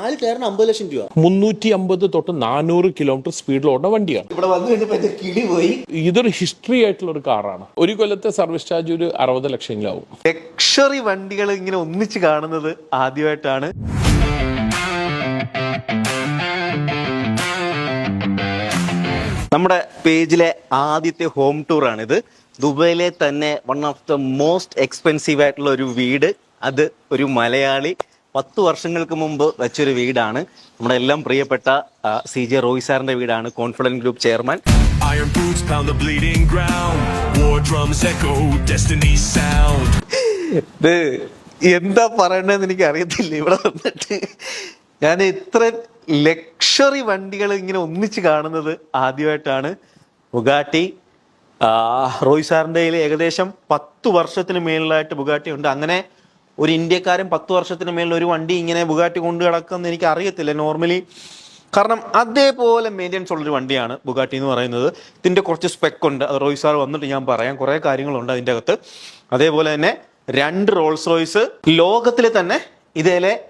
നാല് ടയറിന് അമ്പത് ലക്ഷം രൂപ. മുന്നൂറ്റി അമ്പത് തൊട്ട് നാനൂറ് കിലോമീറ്റർ സ്പീഡിൽ ഓടുന്ന വണ്ടിയാണ്. ഇവിടെ വന്നു കഴിഞ്ഞപ്പോ എന്റെ കിളി പോയി. ഇതൊരു ഹിസ്റ്ററി ആയിട്ടുള്ള ഒരു കാറാണ് ഒരു കൊല്ലത്തെ സർവീസ് ചാർജ് ഒരു അറുപത് ലക്ഷങ്ങളാവും ലക്ഷറി വണ്ടികൾ ഇങ്ങനെ ഒന്നിച്ച് കാണുന്നത് ആദ്യമായിട്ടാണ്. നമ്മുടെ പേജിലെ ആദ്യത്തെ ഹോം ടൂർ ആണിത്. ദുബൈയിലെ തന്നെ one of the most expensive ആയിട്ടുള്ള ഒരു വീട്. അത് ഒരു മലയാളി പത്ത് വർഷങ്ങൾക്ക് മുമ്പ് വെച്ചൊരു വീടാണ്. നമ്മുടെ എല്ലാം പ്രിയപ്പെട്ട സി ജെ റോയ് സാറിന്റെ വീടാണ്. Confident Group chairman. ഇത് എന്താ പറയണ്ടെന്ന് എനിക്ക് അറിയത്തില്ല ഇവിടെ വന്നിട്ട് ഞാൻ ഇത്ര ലക്ഷറി വണ്ടികൾ ഇങ്ങനെ ഒന്നിച്ച് കാണുന്നത് ആദ്യമായിട്ടാണ്. ബുഗാട്ടി ആ, റോയ് സാറിന്റെ ഏകദേശം പത്ത് വർഷത്തിന് മേളിലായിട്ട് ബുഗാട്ടി ഉണ്ട്. അങ്ങനെ ഒരു ഇന്ത്യക്കാരൻ പത്ത് വർഷത്തിന് മേളിൽ ഒരു വണ്ടി ഇങ്ങനെ ബുഗാട്ടി കൊണ്ട് കിടക്കുമെന്ന് എനിക്ക് അറിയത്തില്ല നോർമലി കാരണം അതേപോലെ മെയിന്റെനൻസ് ഉള്ളൊരു വണ്ടിയാണ് ബുഗാട്ടി എന്ന് പറയുന്നത്. ഇതിന്റെ കുറച്ച് സ്പെക്ക് ഉണ്ട്. റോയ് സാർ വന്നിട്ട് ഞാൻ പറയാം. കുറേ കാര്യങ്ങളുണ്ട് അതിന്റെ അകത്ത്. അതേപോലെ തന്നെ രണ്ട് റോൾസ് റോയ്സ്. ലോകത്തിൽ തന്നെ ഇതേലെ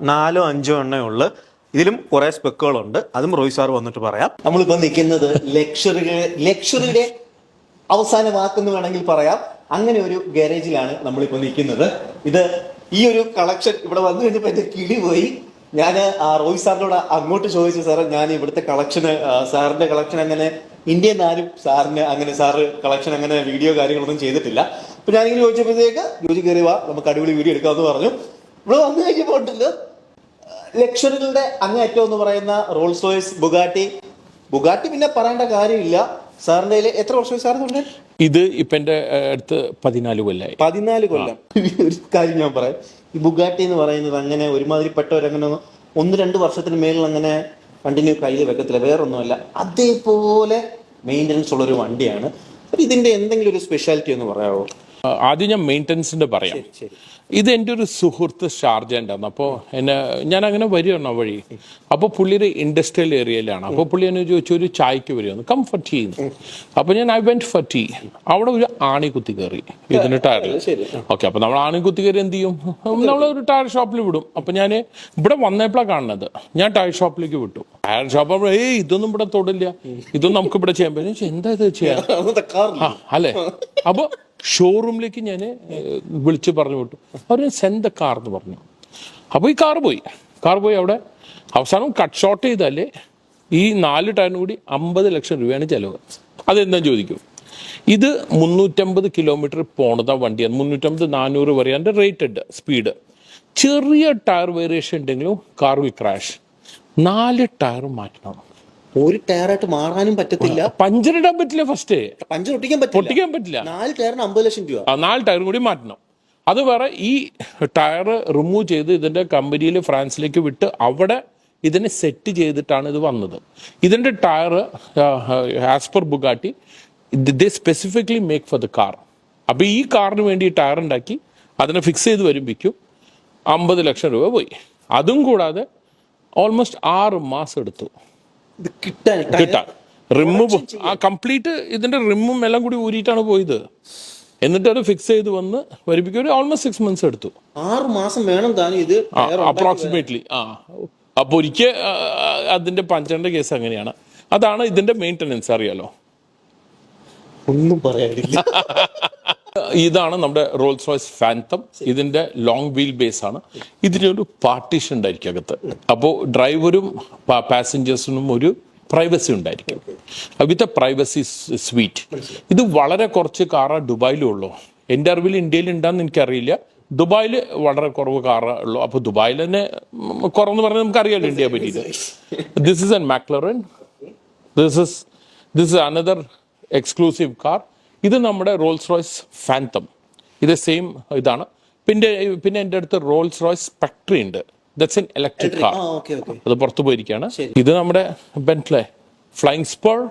നാലോ അഞ്ചോ എണ്ണേ ഉള്ളു. ഇതിലും കുറെ സ്പെക്കുകളുണ്ട് അതും റോയ് സാർ വന്നിട്ട് പറയാം. നമ്മളിപ്പോൾ നിൽക്കുന്നത് ലക്ഷറി ലക്ഷറിയുടെ അവസാനമാക്കുന്നു വേണമെങ്കിൽ പറയാം. അങ്ങനെ ഒരു ഗാരേജിലാണ് നമ്മളിപ്പോൾ നിൽക്കുന്നത്. ഇത് ഈ ഒരു കളക്ഷൻ ഇവിടെ വന്നു കഴിഞ്ഞപ്പോൾ എന്റെ കിളി പോയി. ഞാൻ റോയ് സാറിനോട് അങ്ങോട്ട് ചോദിച്ചു സാർ ഞാൻ ഇവിടുത്തെ കളക്ഷന് സാറിന്റെ കളക്ഷൻ അങ്ങനെ ഇന്ത്യയിൽ ആരും സാറിന് അങ്ങനെ സാറ് കളക്ഷൻ അങ്ങനെ വീഡിയോ കാര്യങ്ങളൊന്നും ചെയ്തിട്ടില്ല. അപ്പൊ ഞാനിങ്ങനെ ചോദിച്ചപ്പോഴത്തേക്ക് ജോജി കയറി വാ നമുക്ക് അടിപൊളി വീഡിയോ എടുക്കാമെന്ന് പറഞ്ഞു. ഇവിടെ വന്നു കഴിഞ്ഞപ്പോൾ ഉണ്ടല്ലോ ലക്ഷറികളുടെ അങ്ങേറ്റം എന്ന് പറയുന്ന റോൾസ് റോയ്സ് ബുഗാട്ടി. ബുഗാട്ടി പിന്നെ പറയേണ്ട കാര്യമില്ല. എത്ര എത്ര വർഷം സാറിനുണ്ട് ഇത് ഇപ്പൊ എന്റെ അടുത്ത് പതിനാല് കൊല്ലായി. പതിനാല് കൊല്ലം. ഒരു കാര്യം ഞാൻ പറയാം. ഈ ബുഗാട്ടി എന്ന് പറയുന്നത് അങ്ങനെ ഒരുമാതിരിപ്പെട്ടവരങ്ങനെ ഒന്ന് ഒന്ന് രണ്ട് വർഷത്തിന് മേളിൽ അങ്ങനെ കണ്ടിന്യൂ കയ്യിൽ വെക്കത്തില്ല. വേറൊന്നുമല്ല. അതേപോലെ മെയിന്റനൻസ് ഉള്ള ഒരു വണ്ടിയാണ് ഇതിന്റെ എന്തെങ്കിലും ഒരു സ്പെഷ്യാലിറ്റി എന്ന് പറയാമോ ആദ്യം ഞാൻ മെയിന്റനൻസിന്റെ പറയാം. ഇത് എന്റെ ഒരു സുഹൃത്ത് ഷാർജ ഉണ്ടായിരുന്നു അപ്പോൾ എന്നെ ഞാൻ അങ്ങനെ വരികയാണ് വഴി. അപ്പോൾ പുള്ളിയുടെ ഇൻഡസ്ട്രിയൽ ഏരിയയിലാണ് അപ്പോൾ പുള്ളി എന്നെ ചോദിച്ചു ഒരു ചായക്ക് വരുമെന്ന് കം ഫർ ടീ അപ്പോൾ ഞാൻ ഐ വെന്റ് ഫർ ടീ അവിടെ ഒരു ആണി കുത്തി കയറി. ഇതിന് ടയറിൽ ശരി. ഓക്കെ അപ്പോൾ നമ്മൾ ആണി കുത്തി കയറി എന്ത് ചെയ്യും? നമ്മൾ ഒരു ടയർ ഷോപ്പിൽ വിടും. അപ്പോൾ ഞാൻ ഇവിടെ വന്നപ്പോഴാണ് കാണുന്നത്. ഞാൻ ടയർ ഷോപ്പിലേക്ക് വിട്ടു. ടയർ ഷോപ്പ് ഏയ് ഇതൊന്നും ഇവിടെ തൊടില്ല. ഇതൊന്നും നമുക്ക് ഇവിടെ ചെയ്യാൻ പറ്റും എന്താ ഇത് ചെയ്യാൻ ആ അല്ലേ? അപ്പൊ ഷോറൂമിലേക്ക് ഞാൻ വിളിച്ച് പറഞ്ഞു വിട്ടു. അവർ സെൻഡ് കാർ എന്ന് പറഞ്ഞു. അപ്പോൾ ഈ കാർ പോയി. കാർ പോയി അവിടെ. അവസാനം കട്ട് ഷോട്ട് ചെയ്താലേ ഈ നാല് ടൈം കൂടി അമ്പത് ലക്ഷം രൂപയാണ് ചിലവ്. അതെന്താ ചോദിക്കും? ഇത് മുന്നൂറ്റമ്പത് കിലോമീറ്റർ പോണത വണ്ടിയാണ്. മുന്നൂറ്റമ്പത് നാനൂറ് വരെ അതിന്റെ റേറ്റഡ് സ്പീഡ്. ചെറിയ ടയർ വേരിയേഷൻ ഉണ്ടെങ്കിലും കാർ വി ക്രാഷ്. നാല് ടയർ മാറ്റണം. ഒരു ടയറായിട്ട് മാറാനും പറ്റത്തില്ല. പഞ്ചർ ഇടാൻ പറ്റില്ല ഫസ്റ്റ് പഞ്ചർ ഒട്ടിക്കാൻ പറ്റില്ല. ഒട്ടിക്കാൻ പറ്റില്ല. നാല് ടയറിന് അമ്പത് ലക്ഷം രൂപ. ആ നാല് ടയറും കൂടി മാറ്റണം. അത് വേറെ ഈ ടയർ റിമൂവ് ചെയ്ത് ഇതിന്റെ കമ്പനിയിൽ ഫ്രാൻസിലേക്ക് വിട്ട് അവിടെ ഇതിനെ സെറ്റ് ചെയ്തിട്ടാണ് ഇത് വന്നത്. ഇതിന്റെ tyre as per Bugatti they specifically make for the car അപ്പോൾ ഈ കാറിന് വേണ്ടി ടയർ ഉണ്ടാക്കി അതിനെ ഫിക്സ് ചെയ്ത് വരുമ്പിക്കും അമ്പത് ലക്ഷം രൂപ പോയി. അതും കൂടാതെ ഓൾമോസ്റ്റ് ആറ് മാസം എടുത്തു ഇത് കിട്ടാൻ കിട്ടാൻ. റിമ്മ് ആ കംപ്ലീറ്റ് ഇതിന്റെ റിമ്മും എല്ലാം കൂടി ഊരിയിട്ടാണ് പോയത്. എന്നിട്ട് അത് ഫിക്സ് ചെയ്ത് വന്ന് വരിപ്പിക്കുക ഒരു ഓൾമോസ്റ്റ് സിക്സ് മന്ത്സ് എടുത്തു. ആറ് മാസം വേണം താനും ഇത് അപ്രോക്സിമേറ്റ്ലി ആ. അപ്പൊ ഒരിക്കൽ അതിന്റെ പഞ്ചറിന്റെ കേസ് അങ്ങനെയാണ്. അതാണ് ഇതിന്റെ മെയിന്റനൻസ് അറിയാലോ. ഒന്നും പറയാനില്ല. ഇതാണ് നമ്മുടെ റോൾസ് റോയ്സ് ഫാൻതം ഇതിന്റെ ലോങ് വീൽ ബേസ് ആണ്. ഇതിനൊരു പാർട്ടീഷൻ ഉണ്ടായിരിക്കും അകത്ത്. അപ്പോൾ ഡ്രൈവറും പാസഞ്ചേഴ്സിനും ഒരു പ്രൈവസി ഉണ്ടായിരിക്കും. വിത്ത് എ പ്രൈവസി സ്വീറ്റ് ഇത് വളരെ കുറച്ച് കാറാ ദുബായിലും ഉള്ളൂ. എന്റെ അറിവിൽ ഇന്ത്യയിൽ ഉണ്ടാന്ന് എനിക്കറിയില്ല. ദുബായിൽ വളരെ കുറവ് കാറേ ഉള്ളൂ. അപ്പോൾ ദുബായിൽ തന്നെ കുറവെന്ന് പറഞ്ഞാൽ നമുക്കറിയാലോ ഇന്ത്യയെ പറ്റിയിട്ട്. This is an McLaren this is this is another exclusive car ഇത് നമ്മുടെ റോൾസ് റോയ്സ് ഫാൻതം ഇത് സെയിം ഇതാണ്. പിന്നെ പിന്നെ എന്റെ അടുത്ത് റോൾസ് റോയ്സ് സ്പെക്ട്രി ഉണ്ട്. ദറ്റ്സ് എൻ ഇലക്ട്രിക് കാർ അത് പുറത്തു പോയിരിക്കുകയാണ്. ഇത് നമ്മുടെ ബെന്റ്ലെ ഫ്ലൈങ് സ്പോൾ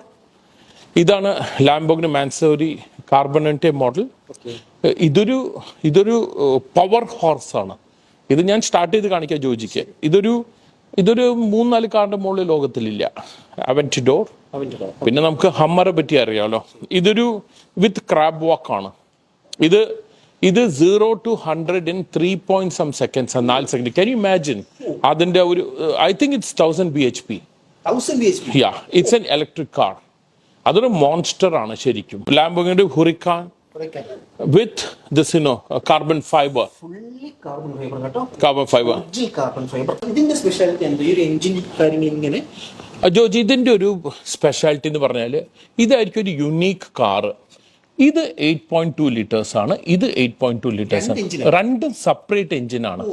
ഇതാണ് ലാംബോഗിന് മാൻസോരി കാർബണന്റെ മോഡൽ ഇതൊരു ഇതൊരു പവർ ഹോർസ് ആണ്. ഇത് ഞാൻ സ്റ്റാർട്ട് ചെയ്ത് കാണിക്കാം ജോജിക്ക്. ഇതൊരു ഇതൊരു മൂന്നാൽ കാറിന്റെ മുകളിൽ ലോകത്തിലില്ല. അവന്റിഡോർ പിന്നെ നമുക്ക് ഹമ്മറെ പറ്റി അറിയാമല്ലോ ഇതൊരു വിത്ത് ക്രാബ് വാക്ക് ആണ്. ഇത് ഇത് zero to hundred in three point some seconds നാല് സെക്കൻഡ് കൻ യു ഇമാജിൻ അതിന്റെ ഒരു I think it's thousand B H P thousand B H P yeah it's an electric car അതൊരു മോൺസ്റ്റർ ആണ് ശരിക്കും. ലാംബോഗിന്റെ ഹുറിക്കാൻ വിത്ത് ദിസിനോ carbon fibre carbon fibre കേട്ടോ. Carbon fibre original carbon fibre ഇതിന്റെ speciality എന്താ? ഈ ഒരു എഞ്ചിൻ കാര്യങ്ങൾ ഇങ്ങനെ? ജോജി ഇതിന്റെ ഒരു സ്പെഷ്യാലിറ്റി എന്ന് പറഞ്ഞാൽ ഇതായിരിക്കും ഒരു യുണീക്ക് കാറ് ഇത് എയ്റ്റ് പോയിന്റ് ടു ലിറ്റേഴ്സ് ആണ്. ഇത് എയ്റ്റ് പോയിന്റ് ടു ലിറ്റേഴ്സ് രണ്ട് ആണ്. രണ്ടും സെപ്പറേറ്റ് എഞ്ചിനാണ്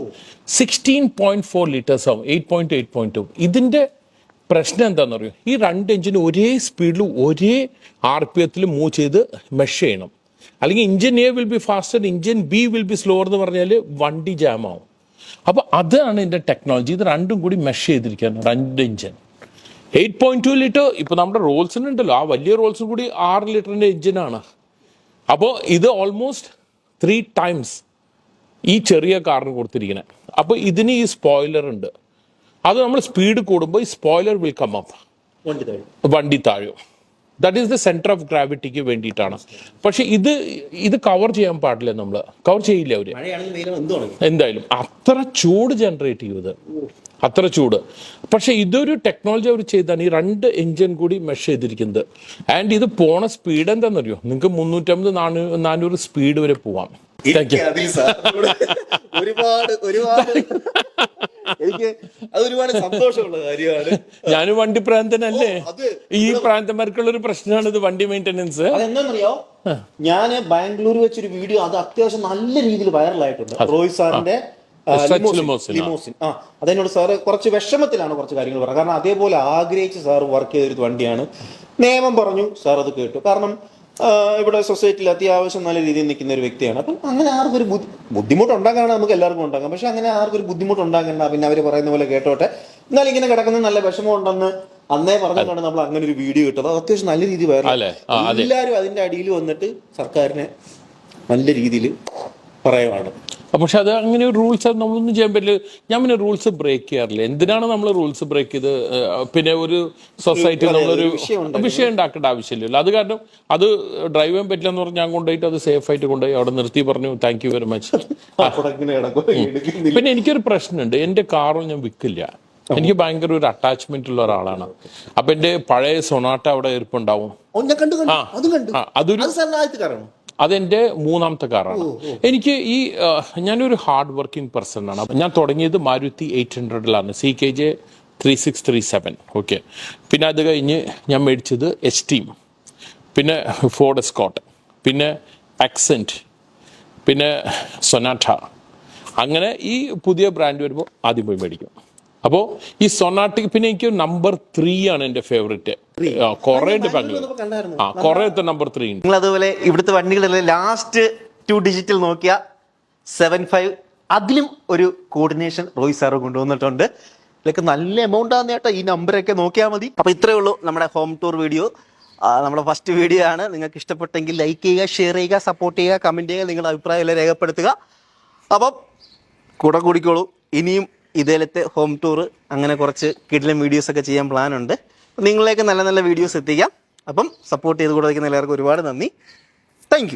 സിക്സ്റ്റീൻ പോയിന്റ് ഫോർ ലിറ്റേഴ്സ് ആവും. Eight point eight point two ഇതിന്റെ പ്രശ്നം എന്താണെന്ന് അറിയോ ഈ രണ്ട് എഞ്ചിൻ ഒരേ സ്പീഡിൽ ഒരേ ആർ പി എത്തിൽ മൂവ് ചെയ്ത് മെഷ് ചെയ്യണം. അല്ലെങ്കിൽ engine A will be faster engine B will be slower എന്ന് പറഞ്ഞാൽ വണ്ടി ജാം ആവും. അപ്പോൾ അതാണ് ഇതിന്റെ ടെക്നോളജി ഇത് രണ്ടും കൂടി മെഷ് ചെയ്തിരിക്കുകയാണ് രണ്ട് engine eight point two litre ഇപ്പോൾ നമ്മുടെ റോൾസിന് ഉണ്ടല്ലോ. ആ വലിയ റോൾസും കൂടി ആറ് ലിറ്ററിന്റെ എഞ്ചിനാണ് അപ്പോൾ ഇത് ഓൾമോസ്റ്റ് ത്രീ ടൈംസ് ഈ ചെറിയ കാറിന് കൊടുത്തിരിക്കുന്നത് അപ്പോൾ ഇതിന് ഈ സ്പോയിലർ ഉണ്ട്. അത് നമ്മൾ സ്പീഡ് കൂടുമ്പോൾ ഈ സ്പോയിലർ വിൽ കം അപ്പ് വണ്ടി താഴും. That is the centre of ഗ്രാവിറ്റിക്ക് വേണ്ടിയിട്ടാണ്. പക്ഷെ ഇത് ഇത് കവർ ചെയ്യാൻ പാടില്ല നമ്മൾ കവർ ചെയ്യില്ല തുടങ്ങി. എന്തായാലും അത്ര ചൂട് ജനറേറ്റ് ചെയ്തത് അത്ര ചൂട്. പക്ഷെ ഇതൊരു ടെക്നോളജി അവർ ചെയ്താണ് ഈ രണ്ട് എഞ്ചിൻ കൂടി മെഷ് ചെയ്തിരിക്കുന്നത്. ആൻഡ് ഇത് പോണ സ്പീഡ് എന്താണെന്നറിയോ നിങ്ങൾക്ക് മുന്നൂറ്റമ്പത് നാനൂറ് നാനൂറ് സ്പീഡ് വരെ പോവാം. ഒരുപാട് ഒരുപാട്. എനിക്ക് അതൊരുപാട് സന്തോഷമുള്ള കാര്യമാണ്. ഞാനും വണ്ടി പ്രാന്തനല്ലേ ഈ പ്രാന്തന്മാർക്കുള്ള ഒരു പ്രശ്നമാണ് ഇത് വണ്ടി മെയിന്റനൻസ്. അതെന്താണെന്നറിയോ? ഞാൻ ബാംഗ്ലൂർ വെച്ചൊരു വീഡിയോ അത് അത്യാവശ്യം നല്ല രീതിയിൽ വൈറലായിട്ടുണ്ട്. റോയ് സാറിന്റെ ലിമോസിൻ, ആ. അതെന്നോട് സാറ് കുറച്ച് വിഷമത്തിലാണ് കുറച്ച് കാര്യങ്ങൾ പറഞ്ഞത്. കാരണം അതേപോലെ ആഗ്രഹിച്ച് സാർ വർക്ക് ചെയ്തൊരു വണ്ടിയാണ്. നിയമം പറഞ്ഞു സാർ അത് കേട്ടു. കാരണം ഇവിടെ സൊസൈറ്റിയിൽ അത്യാവശ്യം നല്ല രീതിയിൽ നിൽക്കുന്ന ഒരു വ്യക്തിയാണ്. അപ്പം അങ്ങനെ ആർക്കും ഒരു ബുദ്ധി- ബുദ്ധിമുട്ട് ഉണ്ടാക്കാനാണ് നമുക്ക് എല്ലാവർക്കും ഉണ്ടാക്കാം. പക്ഷെ അങ്ങനെ ആർക്കും ഒരു ബുദ്ധിമുട്ട് ഉണ്ടാക്കണ്ട പിന്നെ അവർ പറയുന്ന പോലെ കേട്ടോട്ടെ. എന്നാൽ ഇങ്ങനെ കിടക്കുന്ന നല്ല വിഷമമുണ്ടെന്ന് അന്നേ പറഞ്ഞുകൊണ്ടാണ് നമ്മൾ അങ്ങനെ ഒരു വീഡിയോ ഇട്ടത്. അത് അത്യാവശ്യം നല്ല രീതിയിൽ? വൈറൽ എല്ലാവരും അതിന്റെ അടിയിൽ വന്നിട്ട് സർക്കാരിനെ നല്ല രീതിയിൽ പറയുവാണ്. പക്ഷെ അത് അങ്ങനെ ഒരു റൂൾസ് നമ്മളൊന്നും ചെയ്യാൻ പറ്റില്ല. ഞാൻ പിന്നെ റൂൾസ് ബ്രേക്ക് ചെയ്യാറില്ല. എന്തിനാണ് നമ്മൾ റൂൾസ് ബ്രേക്ക് ചെയ്ത് പിന്നെ ഒരു സൊസൈറ്റി അതെ, നമ്മളൊരു വിഷയം ഉണ്ടാക്കി. ഉണ്ടാക്കേണ്ട ആവശ്യമില്ലല്ലോ. അത് കാരണം അത് ഡ്രൈവ് ചെയ്യാൻ പറ്റില്ല എന്ന് പറഞ്ഞ് ഞാൻ കൊണ്ടുപോയിട്ട് അത് സേഫ് ആയിട്ട് കൊണ്ടുപോയി അവിടെ നിർത്തി പറഞ്ഞു താങ്ക് യു വെരി മച്ച് പിന്നെ എനിക്കൊരു പ്രശ്നമുണ്ട്. എന്റെ കാറും ഞാൻ വിൽക്കില്ല. എനിക്ക് ഭയങ്കര ഒരു അറ്റാച്ച്മെന്റ് ഉള്ള ഒരാളാണ്. അപ്പൊ എന്റെ പഴയ സൊനാട്ട അവിടെ ഇരിപ്പുണ്ടാവും. അത് അതൊരു അത് സാറിന് ആദ്യത്തെ കാറാണ്. അതെന്റെ മൂന്നാമത്തെ കാറാണ് എനിക്ക് ഈ ഞാനൊരു ഹാർഡ് വർക്കിംഗ് പേഴ്സൺ ആണ്. ഞാൻ തുടങ്ങിയത് Maruti eight ഹൺഡ്രഡിലാണ്. C K J three six three seven okay പിന്നെ അത് കഴിഞ്ഞ് ഞാൻ മേടിച്ചത് എസ് ടീം പിന്നെ ഫോർഡ് സ്കോട്ട് പിന്നെ അക്സെന്റ് പിന്നെ സൊനാട്ട അങ്ങനെ ഈ പുതിയ ബ്രാൻഡ് വരുമ്പോൾ ആദ്യം പോയി മേടിക്കും. അപ്പോൾ ഈ സൊനാട്ടിക് പിന്നെ എനിക്ക് നമ്പർ ത്രീ ആണ് എന്റെ ഫേവറേറ്റ് കുറേ ഉണ്ട് ബാംഗ്ലൂർ ആ കുറേ നമ്പർ ത്രീ ഉണ്ട്. നിങ്ങൾ അതുപോലെ ഇവിടുത്തെ വണ്ടികളിലെ ലാസ്റ്റ് ടു ഡിജിറ്റൽ നോക്കിയ സെവൻ ഫൈവ് അതിലും ഒരു കോർഡിനേഷൻ റോയ് സാറ് കൊണ്ടുവന്നിട്ടുണ്ട്. ഇതിലൊക്കെ നല്ല എമൗണ്ട് ആണ് കേട്ടോ ഈ നമ്പറൊക്കെ നോക്കിയാൽ മതി. അപ്പോൾ ഇത്രയേ ഉള്ളൂ നമ്മുടെ ഹോം ടൂർ വീഡിയോ നമ്മുടെ ഫസ്റ്റ് വീഡിയോ ആണ്. നിങ്ങൾക്ക് ഇഷ്ടപ്പെട്ടെങ്കിൽ ലൈക്ക് ചെയ്യുക ഷെയർ ചെയ്യുക സപ്പോർട്ട് ചെയ്യുക കമന്റ് ചെയ്യുക നിങ്ങളുടെ അഭിപ്രായം എല്ലാം രേഖപ്പെടുത്തുക. അപ്പം കൂടെ കൂടിക്കോളൂ. ഇനിയും ഇതേലത്തെ ഹോം ടൂർ അങ്ങനെ കുറച്ച് കിഡിലും വീഡിയോസൊക്കെ ചെയ്യാൻ പ്ലാൻ ഉണ്ട്. നിങ്ങളിലേക്ക് നല്ല നല്ല വീഡിയോസ് എത്തിക്കാം. അപ്പം സപ്പോർട്ട് ചെയ്ത് കൂടെ എല്ലാവർക്കും ഒരുപാട് നന്ദി. താങ്ക്